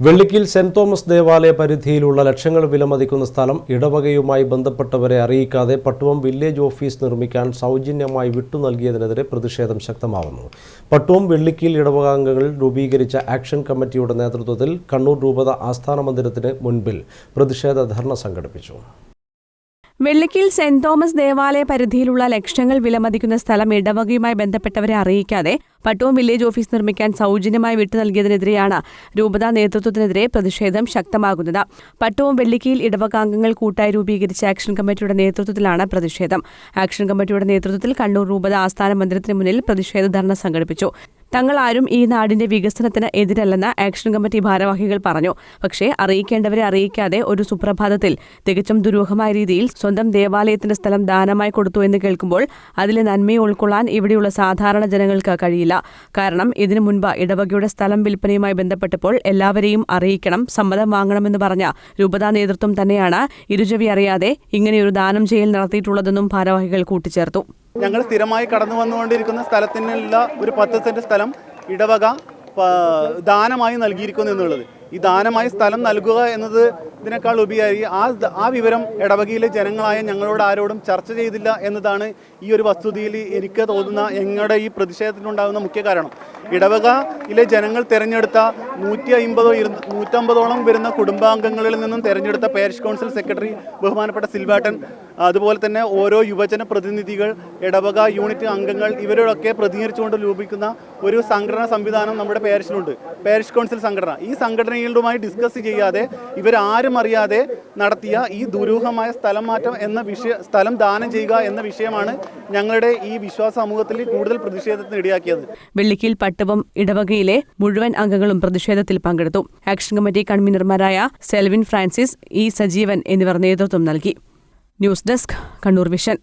Vellikkil saint Thomas ദേവാലയ പരിധിയിലുള്ള ലക്ഷങ്ങൾ വിലമതിക്കുന്ന സ്ഥലം ഇടവകയുമായി ബന്ധപ്പെട്ടവരെ അറിയിക്കാതെ പട്ടുവം വില്ലേജ് ഓഫീസ് നിർമ്മിക്കാൻ സൗജന്യമായി വിട്ടു നൽകിയതിനെതിരെ പ്രതിഷേധം ശക്തമാവുന്നു. പട്ടുവം വെള്ളിക്കിൽ ഇടവകാംഗങ്ങൾ രൂപീകരിച്ച ആക്ഷൻ കമ്മിറ്റിയുടെ നേതൃത്വത്തിൽ കണ്ണൂർ രൂപത ആസ്ഥാന മന്ദിരത്തിന് മുൻപിൽ പ്രതിഷേധ ധർണ സംഘടിപ്പിച്ചു. വെള്ളിക്കിൽ സെന്റ് തോമസ് ദേവാലയ പരിധിയിലുള്ള ലക്ഷങ്ങൾ വിലമതിക്കുന്ന സ്ഥലം ഇടവകയുമായി ബന്ധപ്പെട്ടവരെ അറിയിക്കാതെ പട്ടുവം വില്ലേജ് ഓഫീസ് നിർമ്മിക്കാൻ സൗജന്യമായി വിട്ടു നൽകിയതിനെതിരെയാണ് രൂപതാ നേതൃത്വത്തിനെതിരെ പ്രതിഷേധം ശക്തമാകുന്നത്. പട്ടവും വെള്ളിക്കിയിൽ ഇടവകാംഗങ്ങൾ കൂട്ടായി രൂപീകരിച്ച ആക്ഷൻ കമ്മിറ്റിയുടെ നേതൃത്വത്തിലാണ് പ്രതിഷേധം. ആക്ഷൻ കമ്മിറ്റിയുടെ നേതൃത്വത്തിൽ കണ്ണൂർ രൂപത ആസ്ഥാന മന്ദിരത്തിന് മുന്നിൽ പ്രതിഷേധ ധർണ സംഘടിപ്പിച്ചു. തങ്ങൾ ആരും ഈ നാടിന്റെ വികസനത്തിന് എതിരല്ലെന്ന് ആക്ഷൻ കമ്മിറ്റി ഭാരവാഹികൾ പറഞ്ഞു. പക്ഷേ അറിയിക്കേണ്ടവരെ അറിയിക്കാതെ ഒരു സുപ്രഭാതത്തിൽ തികച്ചും ദുരൂഹമായ രീതിയിൽ സ്വന്തം ദേവാലയത്തിന്റെ സ്ഥലം ദാനമായി കൊടുത്തു എന്ന് കേൾക്കുമ്പോൾ അതിലെ നന്മയെ ഉൾക്കൊള്ളാൻ ഇവിടെയുള്ള സാധാരണ ജനങ്ങൾക്ക് കഴിയില്ല. കാരണം ഇതിനു മുൻപ് ഇടവകയുടെ സ്ഥലം വിൽപ്പനയുമായി ബന്ധപ്പെട്ടപ്പോൾ എല്ലാവരെയും അറിയിക്കണം സമ്മതം വാങ്ങണമെന്ന് പറഞ്ഞ രൂപതാ നേതൃത്വം തന്നെയാണ് ഇരുചവി അറിയാതെ ഇങ്ങനെയൊരു ദാനം ചെയ്യൽ നടത്തിയിട്ടുള്ളതെന്നും ഭാരവാഹികൾ കൂട്ടിച്ചേർത്തു. ഞങ്ങൾ സ്ഥിരമായി കടന്നു വന്നുകൊണ്ടിരിക്കുന്ന സ്ഥലത്തിനുള്ള ഒരു പത്ത് സെന്റ് സ്ഥലം ഇടവക ദാനമായി നൽകിയിരിക്കുന്നു എന്നുള്ളത്. ഈ ദാനമായി സ്ഥലം നൽകുക എന്നത് ഇതിനേക്കാൾ ഉപരി ആ ആ വിവരം ഇടവകയിലെ ജനങ്ങളായ ഞങ്ങളോട് ആരോടും ചർച്ച ചെയ്തില്ല എന്നതാണ് ഈ ഒരു വസ്തുതയിൽ എനിക്ക് തോന്നുന്ന ഞങ്ങളുടെ ഈ പ്രതിഷേധത്തിനുണ്ടാകുന്ന മുഖ്യ കാരണം. ഇടവകയിലെ ജനങ്ങൾ തിരഞ്ഞെടുത്ത നൂറ്റി അമ്പതോ നൂറ്റമ്പതോളം വരുന്ന കുടുംബാംഗങ്ങളിൽ നിന്നും തിരഞ്ഞെടുത്ത പാരിഷ് കൗൺസിൽ സെക്രട്ടറി ബഹുമാനപ്പെട്ട സിൽവാട്ടൻ അതുപോലെ തന്നെ ഓരോ യുവജന പ്രതിനിധികൾ ഇടവക യൂണിറ്റ് അംഗങ്ങൾ ഇവരോടൊക്കെ പ്രതികരിച്ചുകൊണ്ട് രൂപിക്കുന്ന ഒരു സംഘടനാ സംവിധാനം നമ്മുടെ പാരിഷിലുണ്ട് പാരിഷ് കൗൺസിൽ സംഘടന. ഈ സംഘടനകളുമായി ഡിസ്കസ് ചെയ്യാതെ ഇവരാരും അറിയാതെ നടത്തിയ ഈ ദുരൂഹമായ സ്ഥലം മാറ്റം എന്ന വിഷയ സ്ഥലം ദാനം ചെയ്യുക എന്ന വിഷയമാണ് ഞങ്ങളുടെ ഈ വിശ്വാസ സമൂഹത്തിൽ കൂടുതൽ പ്രതിഷേധത്തിന് ഇടയാക്കിയത്. വെള്ളിക്കിൽ പട്ടുവം ഇടവകയിലെ മുഴുവൻ അംഗങ്ങളും പ്രതിഷേധത്തിൽ പങ്കെടുത്തു. ആക്ഷൻ കമ്മിറ്റി കൺവീനർമാരായ സെൽവിൻ ഫ്രാൻസിസ് ഇ സജീവൻ എന്നിവർ നേതൃത്വം നൽകി. News desk Kannur vision.